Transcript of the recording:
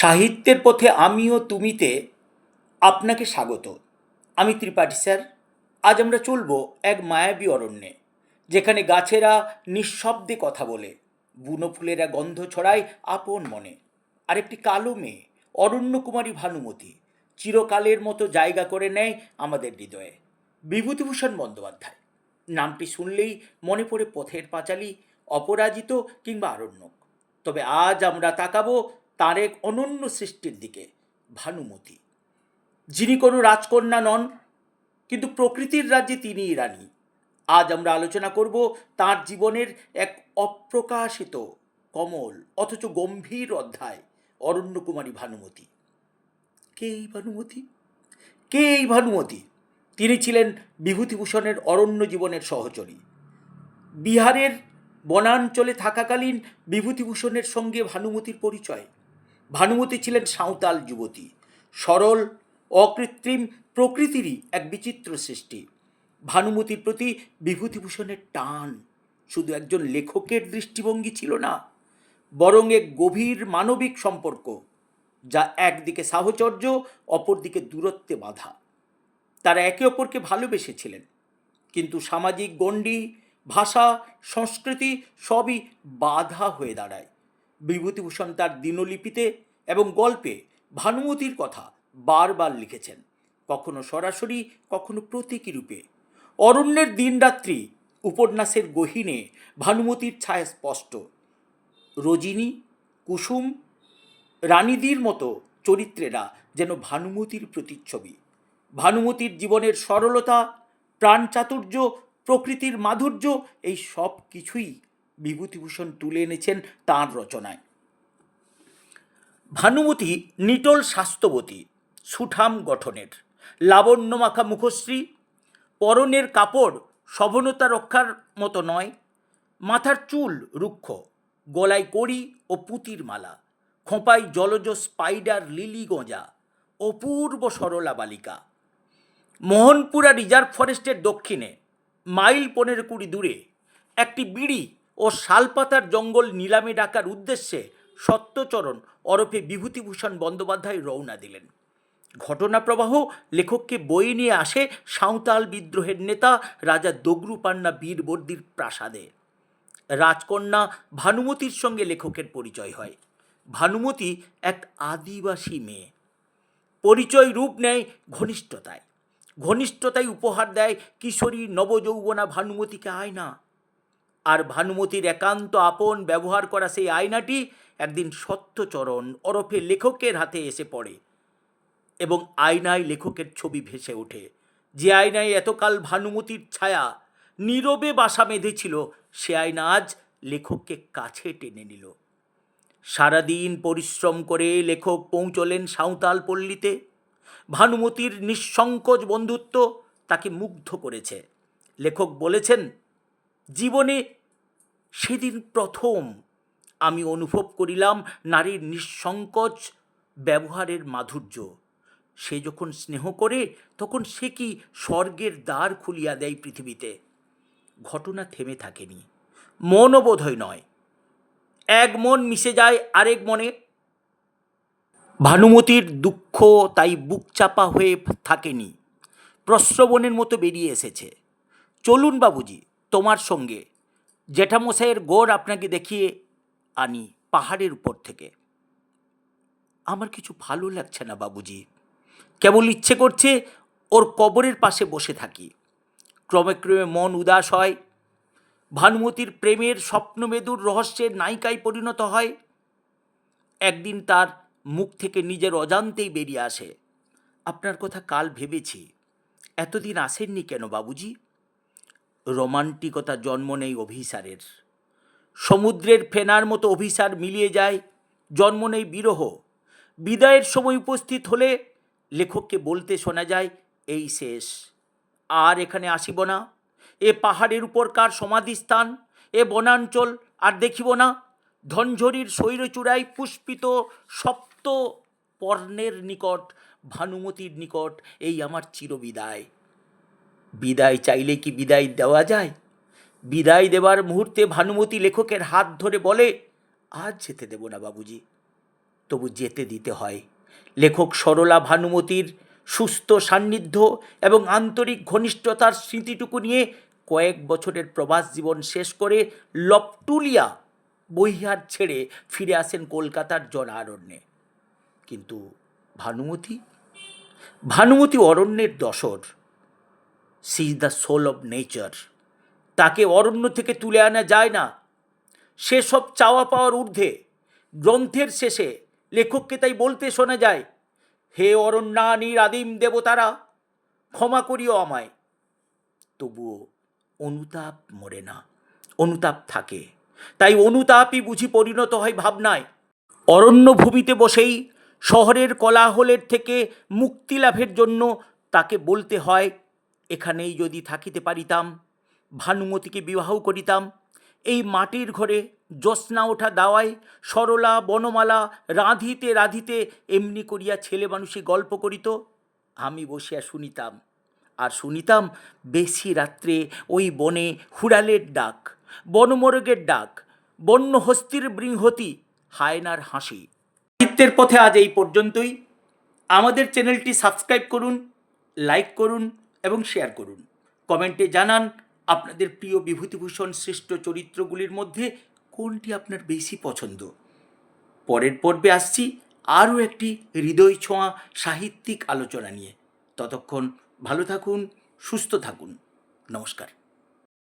সাহিত্যের পথে আমিও তুমিতে আপনাকে স্বাগত। আমি ত্রিপাঠী স্যার। আজ আমরা চলব এক মায়াবী অরণ্যে, যেখানে গাছেরা নিঃশব্দে কথা বলে বুনো ফুলেরা গন্ধ ছড়ায় আপন মনে। আর একটি কালো মেয়ে, অরণ্যকুমারী ভানুমতি, চিরকালের মতো জায়গা করে নেয় আমাদের হৃদয়ে। বিভূতিভূষণ বন্দ্যোপাধ্যায়। নামটি শুনলেই মনে পড়ে পথের পাঁচালী, অপরাজিত কিংবা আরণ্যক। তবে আজ আমরা তাকাবো তার এক অনন্য সৃষ্টির দিকে, ভানুমতি। যিনি কোনো রাজকন্যা নন, কিন্তু প্রকৃতির রাজ্যে তিনিই রানী। আজ আমরা আলোচনা করব তার জীবনের এক অপ্রকাশিত, কমল, অথচ গম্ভীর অধ্যায়, অরণ্যকুমারী ভানুমতি। কে এই ভানুমতি? কে এই ভানুমতি? তিনি ছিলেন বিভূতিভূষণের অরণ্য জীবনের সহচরী। বিহারের বনাঞ্চলে থাকাকালীন বিভূতিভূষণের সঙ্গে ভানুমতির পরিচয়। ভানুমতি ছিলেন সাঁওতাল যুবতী। সরল, অকৃত্রিম প্রকৃতিরই এক বিচিত্র সৃষ্টি। ভানুমতির প্রতি বিভূতিভূষণের টান। শুধু একজন লেখকের দৃষ্টিভঙ্গি ছিল না, বরং এক গভীর মানবিক সম্পর্ক, যা একদিকে সাহচর্য, অপরদিকে দূরত্বে বাধা। তারা একে অপরকে ভালোবেসেছিলেন, কিন্তু সামাজিক গণ্ডি, ভাষা, সংস্কৃতি সবই বাধা হয়ে দাঁড়ায়। বিভূতিভূষণ তার দিনলিপিতে এবং গল্পে ভানুমতির কথা বারবার লিখেছেন। কখনো সরাসরি, কখনো প্রতীকী রূপে। অরণ্যের দিনরাত্রি উপন্যাসের গহীনে ভানুমতির ছায়া স্পষ্ট। রজিনী, কুসুম রানীদির মতো চরিত্রেরা যেন ভানুমতির প্রতিচ্ছবি। ভানুমতির জীবনের সরলতা, প্রাণচাতুর্য, প্রকৃতির মাধুর্য, এই সব কিছুই বিভূতিভূষণ তুলে এনেছেন তাঁর রচনায়। ভানুমতি নিটল স্বাস্থ্যবতী, সুঠাম গঠনের, লাবণ্যমাখা মুখশ্রী, পরনের কাপড় সবনতা রক্ষার মতো নয়, মাথার চুল রুক্ষ, গলায় কড়ি ও পুতির মালা, খোঁপায় জলজ স্পাইডার লিলি গোঁজা, অপূর্ব সরলা বালিকা। মোহনপুরা রিজার্ভ ফরেস্টের দক্ষিণে মাইল পনেরো কুড়ি দূরে একটি বিড়ি ও শালপাতার জঙ্গল নিলামে ডাকার উদ্দেশ্যে সত্যচরণ ওরফে বিভূতিভূষণ বন্দ্যোপাধ্যায় রওনা দিলেন। ঘটনাপ্রবাহ লেখককে বই নিয়ে আসে সাঁওতাল বিদ্রোহের নেতা রাজা দগ্রুপান্না বীরবর্দির প্রাসাদে। রাজকন্যা ভানুমতির সঙ্গে লেখকের পরিচয় হয়। ভানুমতি এক আদিবাসী মেয়ে। পরিচয় রূপ নেয় ঘনিষ্ঠতায়। ঘনিষ্ঠতায় উপহার দেয় কিশোরী নবযৌবনা ভানুমতিকে আয়না। আর ভানুমতির একান্ত আপন ব্যবহার করা সেই আয়নাটি একদিন সত্যচরণ ওরফে লেখকের হাতে এসে পড়ে এবং আয়নায় লেখকের ছবি ভেসে ওঠে। যে আয়নায় এতকাল ভানুমতির ছায়া নীরবে বাসা বেঁধেছিল, সে আয়না আজ লেখককে কাছে টেনে নিল। সারাদিন পরিশ্রম করে লেখক পৌঁছলেন সাঁওতাল পল্লীতে। ভানুমতির নিঃসংকোচ বন্ধুত্ব তাকে মুগ্ধ করেছে। লেখক বলেছেন জীবনে সেদিন প্রথম আমি অনুভব করিলাম নারীর নিঃসংকোচ ব্যবহারের মাধুর্য। সে যখন স্নেহ করে, তখন সে কি স্বর্গের দ্বার খুলিয়া দেয় পৃথিবীতে? ঘটনা থেমে থাকেনি। মনও বোধহয় নয়। এক মন মিশে যায় আরেক মনে। ভানুমতির দুঃখ তাই বুক চাপা হয়ে থাকেনি। প্রশ্রবণের মতো বেরিয়ে এসেছে। চলুন বাবুজি তোমার সঙ্গে। জেঠামশাইয়ের গোড় আপনাকে দেখিয়ে আনি পাহাড়ের উপর থেকে। আমার কিছু ভালো লাগছে না বাবুজি। কেবল ইচ্ছে করছে ওর কবরের পাশে বসে থাকি। ক্রমে ক্রমে মন উদাস হয়। ভানুমতির প্রেমের স্বপ্নবেদুর রহস্যের নায়িকায় পরিণত হয়। একদিন তার মুখ থেকে নিজের অজান্তেই বেরিয়ে আসে। আপনার কথা কাল ভেবেছি। এতদিন আসেননি কেন বাবুজি? রোমান্টিকতা জন্ম নেই অভিসারের। সমুদ্রের ফেনার মতো অভিসার মিলিয়ে যায়, জন্ম নেই বিরহ। বিদায়ের সময় উপস্থিত হলে লেখককে বলতে শোনা যায়, এই শেষ। আর এখানে আসিব না। এ পাহাড়ের উপর কার সমাধিস্থান? এ বনাঞ্চল আর দেখিব না। ধনঝরির শৈরচূড়ায় পুষ্পিত সপ্ত পর্ণের নিকট, ভানুমতির নিকট, এই আমার চিরবিদায়। বিদায় চাইলে কি বিদায় দেওয়া যায়? বিদায় দেওয়ার মুহূর্তে ভানুমতি লেখকের হাত ধরে বলে, আজ যেতে দেব না বাবুজি। তবু যেতে দিতে হয়। লেখক সরলা ভানুমতির সুস্থ সান্নিধ্য এবং আন্তরিক ঘনিষ্ঠতার স্মৃতিটুকু নিয়ে কয়েক বছরের প্রবাস জীবন শেষ করে লপটুলিয়া বহিহার ছেড়ে ফিরে আসেন কলকাতার জনারণ্যে। কিন্তু ভানুমতি? ভানুমতি অরণ্যের দশর। She is the soul of nature তাকে অরণ্য থেকে তুলে আনা যায় না। সে সব চাওয়া পাওয়ার ঊর্ধ্বে, গ্রন্থের শেষে লেখককে তাই বলতে শোনা যায়, হে অরণ্যানীর আদিম দেবতারা, ক্ষমা করিও আমায়। তবুও অনুতাপ মরে না, অনুতাপ থাকে। তাই অনুতাপই বুঝি পরিণত হয় ভাবনায়। অরণ্য ভূমিতে বসেই শহরের কলাহলের থেকে মুক্তি লাভের জন্য তাকে বলতে হয় এখানেই যদি থাকিতে পারিতাম, ভানুমতিকে বিবাহ করিতাম, এই মাটির ঘরে জ্যোৎস্না ওঠা দাওয়ায় সরলা, বনমালা, রাঁধিতে রাঁধিতে এমনি করিয়া ছেলে মানুষই গল্প করিত, আমি বসিয়া শুনিতাম। আর শুনিতাম বেশি রাত্রে ওই বনে হুড়ালের ডাক, বনমরগের ডাক বন্য হস্তির বৃহতি, হায়নার হাসি। সাহিত্যের পথে আজ এই পর্যন্তই। আমাদের চ্যানেলটি সাবস্ক্রাইব করুন, লাইক করুন এবং শেয়ার করুন। কমেন্টে জানান আপনাদের প্রিয় বিভূতিভূষণ শ্রেষ্ঠ চরিত্রগুলির মধ্যে কোনটি আপনার বেশি পছন্দ। পরের পর্বে আসছি আরও একটি হৃদয় ছোঁয়া সাহিত্যিক আলোচনা নিয়ে। ততক্ষণ ভালো থাকুন, সুস্থ থাকুন। নমস্কার।